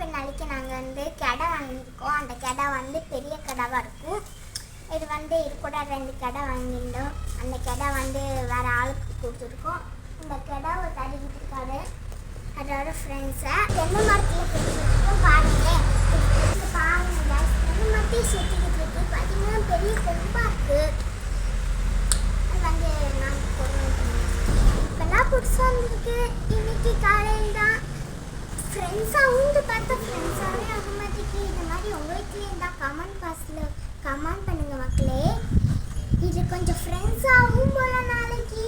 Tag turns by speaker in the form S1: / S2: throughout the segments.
S1: பின்னாடிக்கு நாளைக்கு நாங்கள் வந்து கடை வாங்கியிருக்கோம். அந்த கடை வந்து பெரிய கடைவாக இருக்கும் இது வந்து இது கூட ரெண்டு கடை வாங்கியிருந்தோம். அந்த கடை வந்து வேற ஆளுக்கு கொடுத்துருக்கோம். இந்த ஒரு தாட்டி இருக்காரு அதோட ஃப்ரெண்ட்ஸை தென்னை மரத்தில் கொடுத்துருக்கோம் பாருங்களேன். பாருங்க தென்னை மரத்தையும் சுற்றிக்கிட்டு இருக்கு. பார்த்தீங்கன்னா பெரிய கொம்பா இருக்கு. வந்து நாங்கள் இப்போல்லாம் புதுசாக வந்திருக்கு. இன்னைக்கு காலை ஃப்ரெண்ட்ஸாகவும் ஃப்ரெண்ட்ஸாக உண்டு ஃப்ரெண்ட்ஸாகவே ஆக மாட்டேங்குது இந்த மாதிரி உங்கள் வீட்லேயே இருந்தால் கமெண்ட் பாக்ஸில் கமெண்ட் பண்ணுங்க மக்களே. இது கொஞ்சம் ஃப்ரெண்ட்ஸாகவும் போல நாளைக்கு.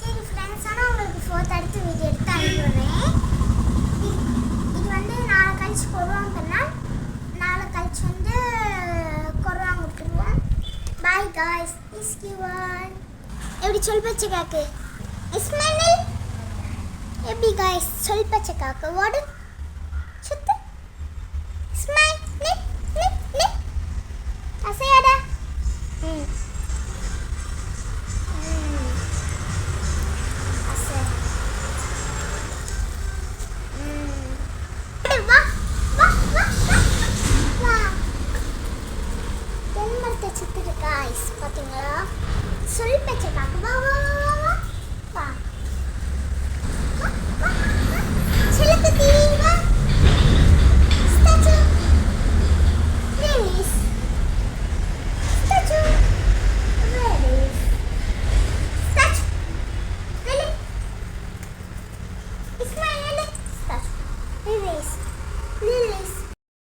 S1: சரி ஃப்ரெண்ட்ஸான உங்களுக்கு ஃபோர்த் அடுத்து வீடியோ எடுத்து அனுப்பிடுறேன் இது வந்து நாளை கழிச்சு போடுவாங்கன்னா நாளை கழிச்சு வந்து கொடுவாங்க விட்டுருவோம். பாய் காய்ஸ் இஸ் கியூவான் எப்படி சொல் பச்சை காக்கு? இஸ்மாயில் எப்படி காய்ஸ் சொல் பச்சை காக்கு. ஓடு. தென்மரத்தை சுத்துது காய்ஸ் பார்த்தீங்களா சொல் பேச்சை பார்க்க வா வா